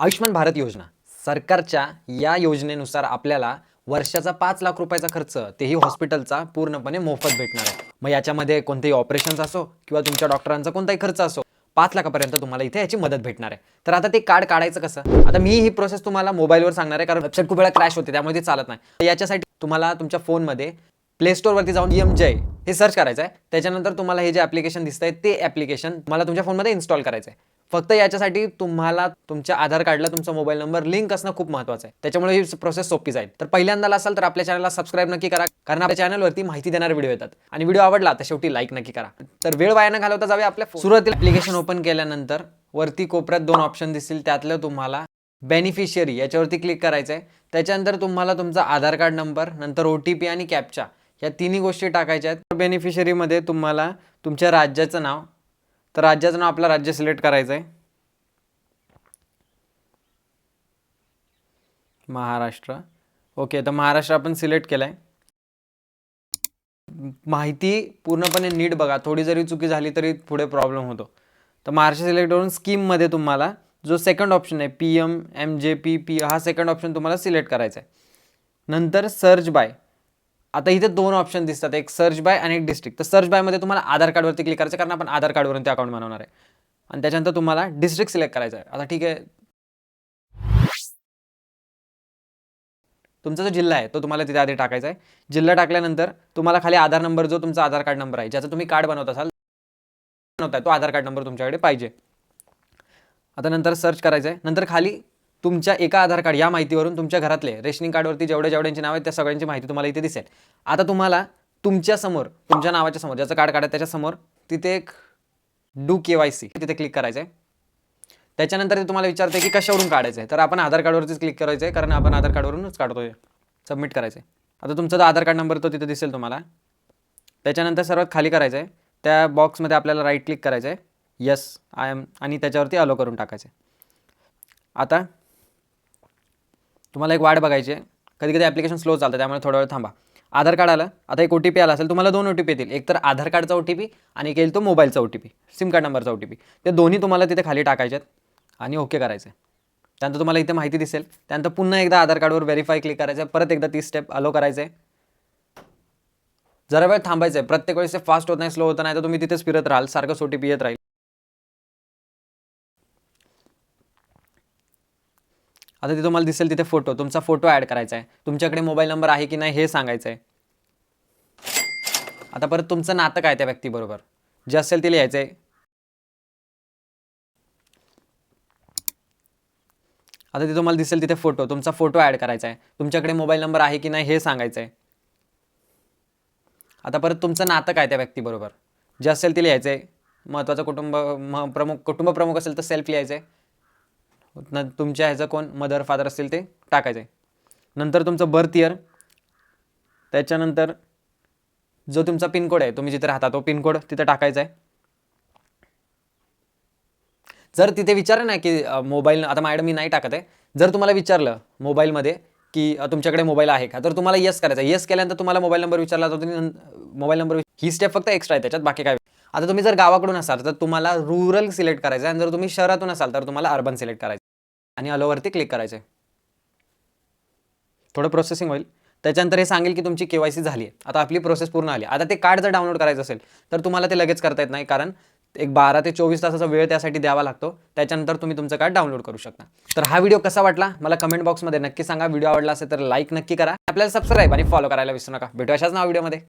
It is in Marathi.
आयुष्यमान भारत योजना. सरकारच्या या योजनेनुसार आपल्याला वर्षाचा पाच लाख रुपयाचा खर्च तेही हॉस्पिटलचा पूर्णपणे मोफत भेटणार आहे. मग याच्यामध्ये कोणतेही ऑपरेशन्स असो किंवा तुमच्या डॉक्टरांचा कोणताही खर्च असो पाच लाखापर्यंत तुम्हाला इथे याची मदत भेटणार आहे. तर आता ते कार्ड काढायचं कसं? आता मी ही प्रोसेस तुम्हाला मोबाईलवर सांगणार आहे कारण वेबसाईट खूप वेळा क्रॅश होते त्यामुळे ते चालत नाही. याच्यासाठी तुम्हाला तुमच्या फोनमध्ये प्ले स्टोअरवरती जाऊन एम जय हे सर्च करायचं आहे. त्याच्यानंतर तुम्हाला हे जे ॲप्लिकेशन दिसत आहे ते ॲप्लिकेशन तुम्हाला तुमच्या फोनमध्ये इन्स्टॉल करायचं आहे. फक्त याच्यासाठी तुम्हाला तुमच्या आधार कार्डला तुमचा मोबाईल नंबर लिंक असणं खूप महत्त्वाचं आहे. त्याच्यामुळे ही प्रोसेस सोपी जाईल. तर पहिल्यांदा असाल तर आपल्या चॅनलला सबस्क्राईब नक्की करा कारण आपल्या चॅनलवरती माहिती देणारे व्हिडिओ येतात. आणि व्हिडिओ आवडला तर शेवटी लाईक नक्की करा. तर वेळ वाया न घालवता जावे आपल्या सुरुवातीला ॲप्लिकेशन ओपन केल्यानंतर वरती कोपऱ्यात दोन ऑप्शन दिसतील. त्यातलं तुम्हाला बेनिफिशियरी याच्यावरती क्लिक करायचं आहे त्याच्यानंतर तुम्हाला तुमचा आधार कार्ड नंबर नंतर ओ टी पी आणि कॅपचा या तिन्ही गोष्टी टाकायच्या आहेत. बेनिफिशियरीमध्ये तुम्हाला तुमच्या राज्याचं नाव तर राज्याचं नाव आपलं राज्य सिलेक्ट करायचं आहे महाराष्ट्र. ओके तर महाराष्ट्र आपण सिलेक्ट केलं आहे माहिती पूर्णपणे नीट बघा. थोडी जरी चुकी झाली तरी पुढे प्रॉब्लेम होतो. तर महाराष्ट्र सिलेक्ट करून स्कीममध्ये तुम्हाला जो सेकंड ऑप्शन आहे P M M J P P हा सेकंड ऑप्शन तुम्हाला सिलेक्ट करायचा आहे नंतर सर्च बाय आता इथे दोन ऑप्शन दिसतात एक सर्च बाय आणि एक डिस्ट्रिक्ट तर सर्च बायमध्ये तुम्हाला आधार कार्डवरती क्लिक करायचं कारण आपण आधार कार्डवरून ते अकाउंट बनवणार आहे. आणि त्याच्यानंतर तुम्हाला डिस्ट्रिक्ट सिलेक्ट करायचं आहे. आता ठीक आहे. तुमचा जो जिल्हा आहे तो तुम्हाला तिथे आधी टाकायचा आहे. जिल्हा टाकल्यानंतर तुम्हाला खाली आधार नंबर जो तुमचा आधार कार्ड नंबर आहे ज्याचा तुम्ही कार्ड बनवत असाल बनवताय तो आधार कार्ड नंबर तुमच्याकडे पाहिजे. आता नंतर सर्च करायचं आहे. नंतर खाली तुमच्या एका आधार कार्ड या माहितीवरून तुमच्या घरातले रेशनिंग कार्डवरती जेवढे जेवढ्यांची नाव आहेत त्या सगळ्यांची माहिती तुम्हाला इथे दिसेल. आता तुम्हाला तुमच्यासमोर तुमच्या नावाच्या समोर ज्याचं कार्ड काढायचं त्याच्यासमोर तिथे एक डू के वाय सी तिथे क्लिक करायचं आहे त्याच्यानंतर ते तुम्हाला विचारते की कशावरून काढायचं आहे तर आपण आधार कार्डवरतीच क्लिक करायचं आहे कारण आपण आधार कार्डवरूनच काढतोय. सबमिट करायचं आहे आता तुमचा जो आधार कार्ड नंबर तो तिथे दिसेल तुम्हाला. त्याच्यानंतर सर्वात खाली करायचं आहे त्या बॉक्समध्ये आपल्याला राईट क्लिक करायचं आहे यस आय एम आणि त्याच्यावरती अलो करून टाकायचं आहे आता तुम्हाला एक वाट बघायची आहे. कधी कधी ॲप्लिकेशन स्लो चालतं त्यामुळे थोडा वेळ थांबा. आधार कार्ड आलं आता एक ओ टी पी आला असेल तुम्हाला दोन ओ टी पी येतील. एक तर आधार कार्डचा ओ टी पी आणि एक येईल तो मोबाईलचा O T P sim card नंबरचा ओ टी पी ते दोन्ही तुम्हाला तिथे खाली टाकायचे आहेत आणि ओके करायचं आहे त्यानंतर तुम्हाला इथे माहिती दिसेल. त्यानंतर पुन्हा एकदा आधार कार्डवर व्हेरीफाय क्लिक करायचं आहे परत एकदा ती स्टेप अलो करायचं आहे जरा वेळ थांबायचं आहे प्रत्येक वेळेस फास्ट होत नाही स्लो होत नाही तर तुम्ही तिथेच फिरत राहाल. सारखं ओ टी पी येत राहील. आता तिथे तुम्हाला दिसेल तिथे फोटो. तुमचा फोटो ॲड करायचा आहे. तुमच्याकडे मोबाईल नंबर आहे की नाही हे सांगायचं आहे. आता परत तुमचं नातं काय त्या व्यक्तीबरोबर? जे असेल ते लिहायचं आहे आता तिथे तुम्हाला दिसेल तिथे फोटो. तुमचा फोटो ॲड करायचा आहे. तुमच्याकडे मोबाईल नंबर आहे की नाही हे सांगायचं आहे. आता परत तुमचं नातं काय त्या व्यक्तीबरोबर? जे असेल ते लिहायचं आहे महत्त्वाचं कुटुंब म प्रमुख कुटुंब प्रमुख असेल तर सेल्फ लिहायचं आहे न तुमच्या ह्याचं कोण? मदर फादर असतील ते टाकायचं. आहे नंतर तुमचं बर्थ इयर त्याच्यानंतर जो तुमचा पिनकोड आहे तुम्ही जिथे राहता तो पिनकोड तिथे टाकायचा आहे जर तिथे विचारलं ना की मोबाईल आता मॅडम मी नाही टाकत आहे. जर तुम्हाला विचारलं मोबाईलमध्ये की तुमच्याकडे मोबाईल आहे का? तर तुम्हाला येस करायचं येस केल्यानंतर तुम्हाला मोबाईल नंबर विचारला जातो मोबाईल नंबर ही स्टेप फक्त एक्स्ट्रा आहे त्याच्यात बाकी काय आता तुम्ही जर गावाकडून असाल तर तुम्हाला रुरल सिलेक्ट करायचं आहे आणि जर तुम्ही शहरातून असाल तर तुम्हाला अर्बन सिलेक्ट करायचं आहे. आणि अलोवरती क्लिक करायचं आहे थोडं प्रोसेसिंग होईल. त्याच्यानंतर हे सांगेल की तुमची केवायसी झाली आहे आता आपली प्रोसेस पूर्ण आली. आता ते कार्ड जर डाउनलोड करायचं असेल तर तुम्हाला ते लगेच करता येत नाही कारण एक बारा ते चोवीस तासाचा वेळ त्यासाठी द्यावा लागतो. त्याच्यानंतर तुम्ही तुमचं कार्ड डाउनलोड करू शकता. तर हा व्हिडिओ कसा वाटला? मला कमेंट बॉक्समध्ये नक्की सांगा. व्हिडिओ आवडला असेल तर लाईक नक्की करा. आपल्याला सबस्क्राईब आणि फॉलो करायला विसरू नका. भेटू अशाच ना व्हिडिओमध्ये